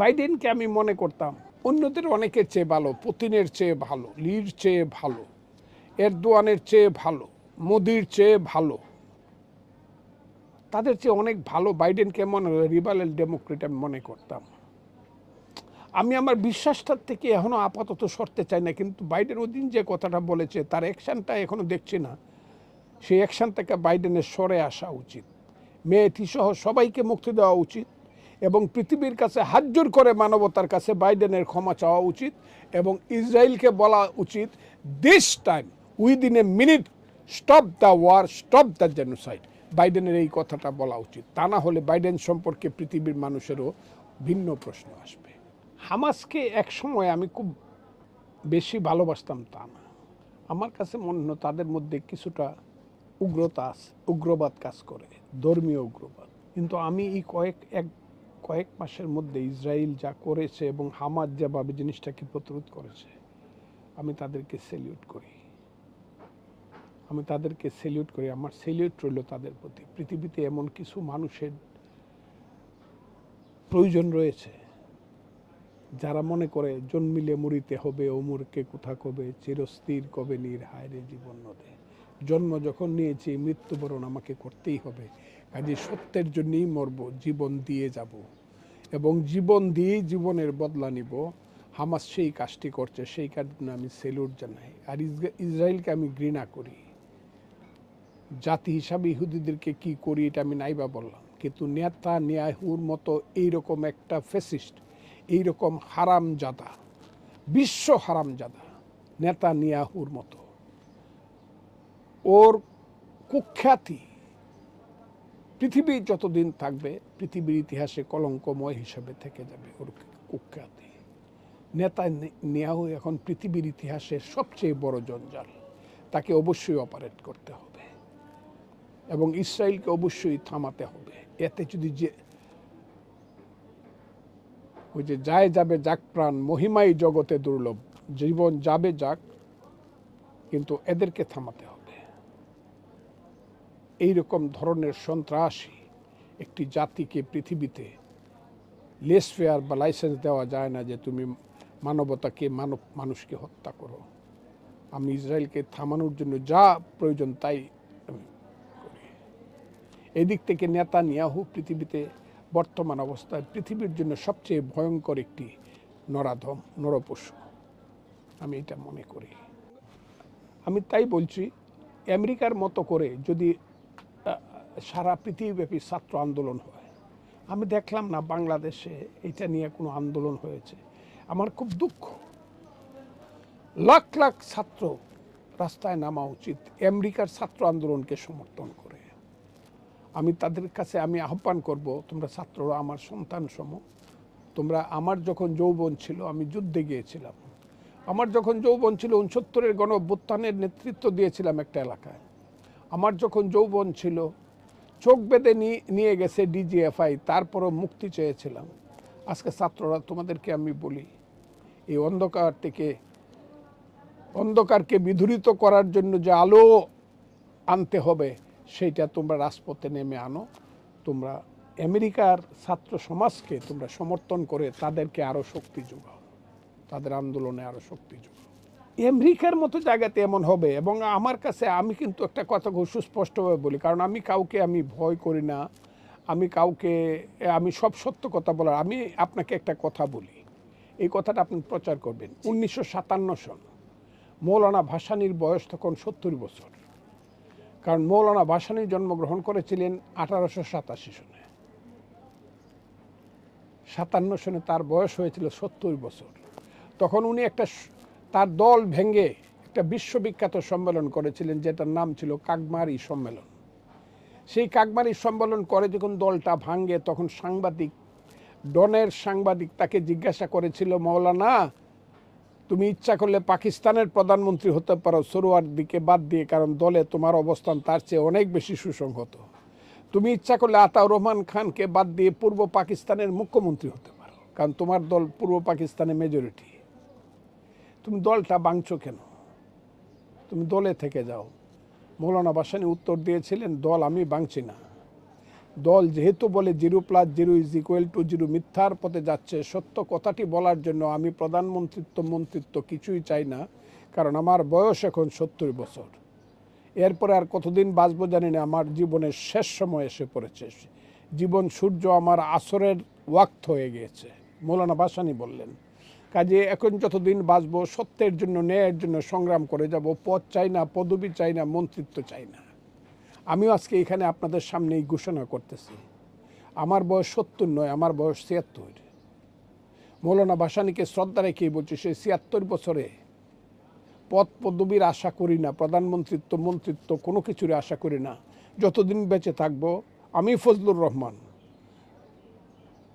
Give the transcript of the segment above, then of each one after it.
বাইডেনকে আমি মনে করতাম, অন্যদের অনেকের চেয়ে ভালো, পুতিনের চেয়ে ভালো, লির চেয়ে ভালো, এরদোয়ানের চেয়ে ভালো, মোদির চেয়ে ভালো। তাদের চেয়ে অনেক ভালো বাইডেনকে মনে রিবালেল ডেমোক্রেট আমি মনে করতাম। আমি আমার বিশ্বাসটার থেকে এখনও আপাতত সরতে চাই না, কিন্তু বাইডেন ওদিন যে কথাটা বলেছে, তার অ্যাকশনটা এখনও দেখছি না। সেই অ্যাকশন থেকে বাইডেনের সরে আসা উচিত। মেয়েটি সহ সবাইকে মুক্তি দেওয়া উচিত। এবং পৃথিবীর কাছে হাতজোর করে মানবতার কাছে বাইডেনের ক্ষমা চাওয়া উচিত এবং ইসরায়েলকে বলা উচিত this time within a minute stop the war stop the genocide বাইডেনের এই কথাটা বলা উচিত। তা না হলে বাইডেন সম্পর্কে পৃথিবীর মানুষেরও ভিন্ন প্রশ্ন আসবে। হামাসকে এক সময় আমি খুব বেশি ভালোবাসতাম তা না। আমার কাছে মনে হলো তাদের মধ্যে কিছুটা উগ্রতা আছে, উগ্রবাদ কাজ করে, ধর্মীয় উগ্রবাদ। কিন্তু আমি এই কয়েক, এক কয়েক মাসের মধ্যে ইসরায়েল যা করেছে এবং হামাদ যেভাবে জিনিসটাকে প্রতিরোধ করেছে, আমি তাদেরকে সেলিউট করি। আমি তাদেরকে সেলিউট করি। আমার সেলিউট রইল তাদের প্রতি। পৃথিবীতে এমন কিছু মানুষের প্রয়োজন রয়েছে, যারা মনে করে জন্মিলে মরিতে হবে, অমুরকে কোথা কবে, চিরস্থির কবে নীর হায়রে জীবন নদে। জন্ম যখন নিয়েছি, মৃত্যুবরণ আমাকে করতেই হবে। কাজে সত্যের জন্যই মরব, জীবন দিয়ে যাব। এবং জীবন দিয়েই জীবনের বদলা নিব। হামাস সেই কাজটি করছে, সেই কারণে আমি সেলুট জানাই। আর ইসরায়েলকে আমি ঘৃণা করি। জাতি হিসাবে ইহুদিদেরকে কি করি এটা আমি নাইবা বললাম। কিন্তু নেতা নেয়াহুর মতো এইরকম একটা ফেসিস্ট এইরকম হারামজাদা বিশ্ব হারামজাদা নেতা নিয়াহুর মতো। ওর কুখ্যাতি পৃথিবী যতদিন থাকবে, পৃথিবীর ইতিহাসে কলঙ্কময় হিসাবে থেকে যাবে ওর কুখ্যাতি। নেতা নে- নেয়াহু এখন পৃথিবীর ইতিহাসের সবচেয়ে বড় জঞ্জাল। তাকে অবশ্যই অপারেট করতে হবে এবং ইসরায়েলকে অবশ্যই থামাতে হবে। এতে যদি যে, ওই যে যায় যাবে যাক প্রাণ, মহিমাই জগতে দুর্লভ, জীবন যাবে যাক, কিন্তু এদেরকে থামাতে হবে। এই রকম ধরনের সন্ত্রাসী একটি জাতিকে পৃথিবীতে লেস ফেয়ার বা লাইসেন্স দেওয়া যায় না যে তুমি মানবতাকে, মানব মানুষকে হত্যা করো। আমি ইসরায়েলকে থামানোর জন্য যা প্রয়োজন তাই করি। এদিক থেকে নেতা নিয়াহু পৃথিবীতে বর্তমান অবস্থায় পৃথিবীর জন্য সবচেয়ে ভয়ঙ্কর একটি নরাধম, নরপশু। আমি এটা মনে করি। আমি তাই বলছি, আমেরিকার মতো করে যদি সারা পৃথিবীব্যাপী ছাত্র আন্দোলন হয়। আমি দেখলাম না বাংলাদেশে এটা নিয়ে কোনো আন্দোলন হয়েছে। আমার খুব দুঃখ। লাখ লাখ ছাত্র রাস্তায় নামা উচিত, আমেরিকার ছাত্র আন্দোলনকে সমর্থন করে। আমি তাদের কাছে আমি আহ্বান করব, তোমরা ছাত্ররা আমার সন্তান সম। তোমরা আমার যখন যৌবন ছিল, আমি যুদ্ধে গিয়েছিলাম। আমার যখন যৌবন ছিল উনসত্তরের গণ অভ্যুত্থানের নেতৃত্ব দিয়েছিলাম একটা এলাকায়। আমার যখন যৌবন ছিল চোখ বেঁধে নিয়ে গেছে ডিজিএফআই তারপরও মুক্তি চেয়েছিলাম। আজকে ছাত্ররা তোমাদেরকে আমি বলি, এই অন্ধকার থেকে, অন্ধকারকে বিধুরিত করার জন্য যে আলো আনতে হবে, সেইটা তোমরা রাজপথে নেমে আনো। তোমরা আমেরিকার ছাত্র সমাজকে তোমরা সমর্থন করে তাদেরকে আরও শক্তি যোগাও। তাদের আন্দোলনে আরও শক্তি যোগাও। আমেরিকার মতো জায়গাতে এমন হবে। এবং আমার কাছে আমি কিন্তু একটা কথা খুব সুস্পষ্টভাবে বলি। কারণ আমি কাউকে আমি ভয় করি না। আমি কাউকে, আমি সব সত্য কথা বলার, আমি আপনাকে একটা কথা বলি। এই কথাটা আপনি প্রচার করবেন। উনিশশো সাতান্ন সন মৌলানা ভাসানির বয়স তখন সত্তর বছর। কারণ মৌলানা ভাসানী জন্মগ্রহণ করেছিলেন আঠারোশো সাতাশি সনে। সাতান্ন সনে তার বয়স হয়েছিল সত্তর বছর। তখন উনি একটা তার দল ভেঙে একটা বিশ্ববিখ্যাত সম্মেলন করেছিলেন, যেটার নাম ছিল কাকমারি সম্মেলন। সেই কাকমারি সম্মেলন করে যখন দলটা ভাঙ্গে তখন সাংবাদিক, ডনের সাংবাদিক তাকে জিজ্ঞাসা করেছিল, মৌলানা, তুমি ইচ্ছা করলে পাকিস্তানের প্রধানমন্ত্রী হতে পারো, সরোয়ার দিকে বাদ দিয়ে, কারণ দলে তোমার অবস্থান তার চেয়ে অনেক বেশি সুসংহত। তুমি ইচ্ছা করলে আতাউর রহমান খানকে বাদ দিয়ে পূর্ব পাকিস্তানের মুখ্যমন্ত্রী হতে পারো, কারণ তোমার দল পূর্ব পাকিস্তানে মেজরিটি তুমি দলটা বাংছো কেন? তুমি দলে থেকে যাও। মৌলানা বাসানি উত্তর দিয়েছিলেন, দল আমি বাংছি না। দল যেহেতু বলে zero plus zero is equal to zero মিথ্যার পথে যাচ্ছে, সত্য কথাটি বলার জন্য আমি প্রধানমন্ত্রিত্ব, মন্ত্রিত্ব কিছুই চাই না, কারণ আমার বয়স এখন সত্তর বছর। এরপরে আর কতদিন বাঁচব জানি না, আমার জীবনের শেষ সময় এসে পড়েছে। জীবন সূর্য আমার আসরের ওয়াক্ত হয়ে গিয়েছে, মৌলানা বাসানি বললেন। কাজে এখন যতদিন বাঁচবো, সত্যের জন্য, ন্যায়ের জন্য সংগ্রাম করে যাব। পদ চাই না, পদবি চাই না, মন্ত্রিত্ব চাই না। আমিও আজকে এখানে আপনাদের সামনেই ঘোষণা করতেছি। আমার বয়স সত্তর নয়, আমার বয়স ছিয়াত্তর। মৌলানা বাসানিকে শ্রদ্ধা রেখেই বলছি সে ছিয়াত্তর বছরে পদ পদবীর আশা করি না, প্রধানমন্ত্রিত্ব, মন্ত্রিত্ব কোনো কিছুর আশা করি না। যতদিন বেঁচে থাকব, আমি ফজলুর রহমান।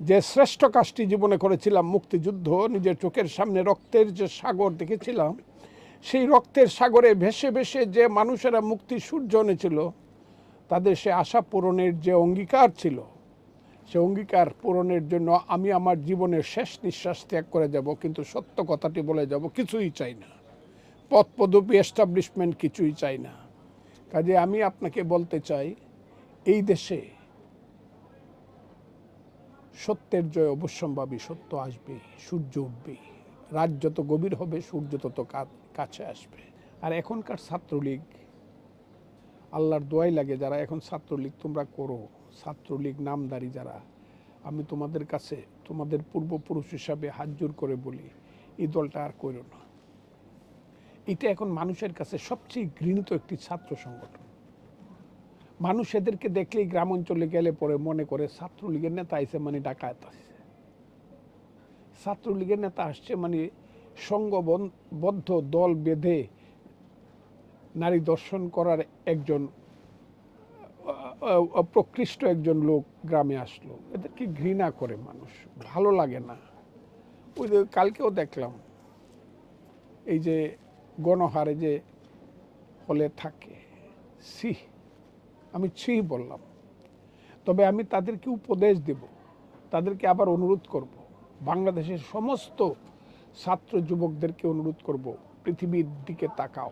যে শ্রেষ্ঠ কাজটি জীবনে করেছিলাম, মুক্তিযুদ্ধ, নিজের চোখের সামনে রক্তের যে সাগর দেখেছিলাম, সেই রক্তের সাগরে ভেসে ভেসে যে মানুষেরা মুক্তি সূর্য এনেছিল, তাদের সে আশা পূরণের যে অঙ্গীকার ছিল, সে অঙ্গীকার পূরণের জন্য আমি আমার জীবনের শেষ নিঃশ্বাস ত্যাগ করে যাব, কিন্তু সত্য কথাটি বলে যাব, কিছুই চাই না। পথ পদবি এস্টাবলিশমেন্ট কিছুই চাই না। কাজে আমি আপনাকে বলতে চাই, এই দেশে সত্যের জয় অবশ্যম্ভাবী, সত্য আসবে, সূর্য উঠবে। রাত যত গভীর হবে, সূর্য তত কাছে আসবে। আর এখনকার ছাত্রলীগ, আল্লাহর দোয়াই লাগে যারা, এখন ছাত্রলীগ তোমরা করো, ছাত্রলীগ নামদারি যারা, আমি তোমাদের কাছে, তোমাদের পূর্বপুরুষ হিসাবে হাত জোর করে বলি, এই দলটা আর করো না। এটা এখন মানুষের কাছে সবচেয়ে ঘৃণিত একটি ছাত্র সংগঠন। মানুষ এদেরকে দেখলেই গ্রাম অঞ্চলে গেলে পরে মনে করে ছাত্রলীগের নেতা আইসে মানে ডাকাত আসছে। ছাত্রলীগের নেতা আসছে মানে সংঘবদ্ধ দল বেঁধে নারী দর্শন করার একজন প্রকৃষ্ট একজন লোক গ্রামে আসলো। এদেরকে ঘৃণা করে মানুষ, ভালো লাগে না। ওই কালকেও দেখলাম, এই যে গণহারে যে হলে থাকে সি আমি ছি বললাম তবে আমি তাদেরকে উপদেশ দেব, তাদেরকে আবার অনুরোধ করব। বাংলাদেশের সমস্ত ছাত্র যুবকদেরকে অনুরোধ করব, পৃথিবীর দিকে তাকাও।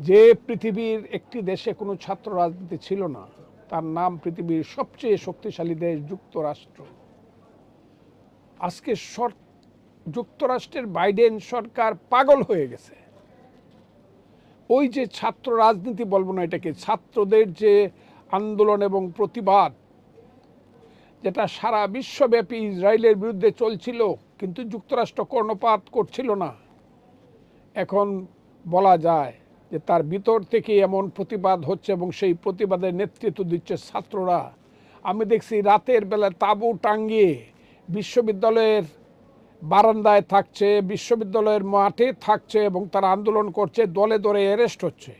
যে পৃথিবীর একটি দেশে কোনো ছাত্র রাজনীতি ছিল না, তার নাম পৃথিবীর সবচেয়ে শক্তিশালী দেশ যুক্তরাষ্ট্র। আজকে যুক্তরাষ্ট্রের বাইডেন সরকার পাগল হয়ে গেছে। ওই যে ছাত্র রাজনীতি বলব না এটাকে, ছাত্রদের যে আন্দোলন এবং প্রতিবাদ যেটা সারা বিশ্বব্যাপী ইসরায়েলের বিরুদ্ধে চলছিল, কিন্তু যুক্তরাষ্ট্র কর্ণপাত করছিল না। এখন বলা যায় যে তার ভিতর থেকে এমন প্রতিবাদ হচ্ছে এবং সেই প্রতিবাদের নেতৃত্ব দিচ্ছে ছাত্ররা। আমি দেখছি রাতের বেলা তাঁবু টাঙ্গিয়ে বিশ্ববিদ্যালয়ের বারান্দায় থাকছে, বিশ্ববিদ্যালয়ের মাঠে থাকছে এবং তারা আন্দোলন করছে, দলে দলে অ্যারেস্ট হচ্ছে।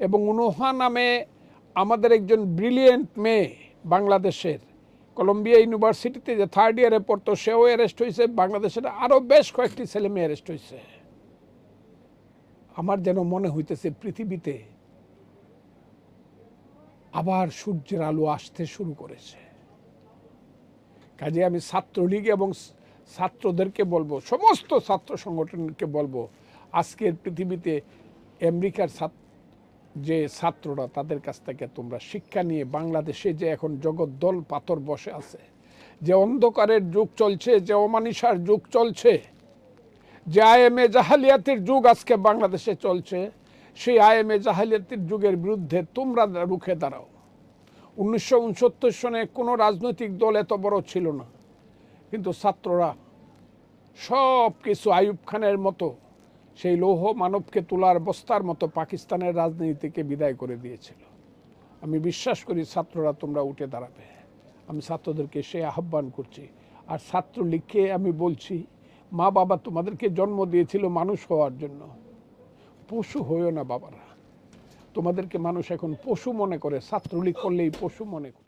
এবং উনুহা নামে আমাদের একজন ব্রিলিয়েন্ট মেয়ে বাংলাদেশের কলম্বিয়া ইউনিভার্সিটিতে যে থার্ড ইয়ারে পড়তো, সেও অ্যারেস্ট হয়েছে। বাংলাদেশের আরও বেশ কয়েকটি ছেলে মেয়ে অ্যারেস্ট হয়েছে। আমার যেন মনে হইতেছে পৃথিবীতে আবার সূর্যের আলো আসতে শুরু করেছে। কাজে আমি ছাত্রলীগ এবং ছাত্রদেরকে বলব, সমস্ত ছাত্র সংগঠনকে বলব, আজকের পৃথিবীতে আমেরিকার ছাত্র, যে ছাত্ররা তাদের কাছ থেকে তোমরা শিক্ষা নিয়ে বাংলাদেশে যে এখন জগদ্দল পাথর বসে আছে, যে অন্ধকারের যুগ চলছে, যে অমানিসার যুগ চলছে, যে আইএমএ জাহালিয়াতের যুগ আজকে বাংলাদেশে চলছে, সেই আইএমএ জাহালিয়াতের যুগের বিরুদ্ধে তোমরা রুখে দাঁড়াও। উনিশশো উনসত্তর সনে কোনো রাজনৈতিক দল এত বড় ছিল না। কিন্তু ছাত্ররা সব কিছু আয়ুব খানের মতো, সেই লৌহ মানবকে তোলার বস্তার মতো পাকিস্তানের রাজনীতিকে বিদায় করে দিয়েছিল। আমি বিশ্বাস করি ছাত্ররা তোমরা উঠে দাঁড়াবে। আমি ছাত্রদেরকে সে আহ্বান করছি। আর ছাত্রলীগকে আমি বলছি, মা বাবা তোমাদেরকে জন্ম দিয়েছিল মানুষ হওয়ার জন্য। পশু হইও না বাবারা। তোমাদেরকে মানুষ এখন পশু মনে করে, ছাত্রলীগ করলেই পশু মনে করে।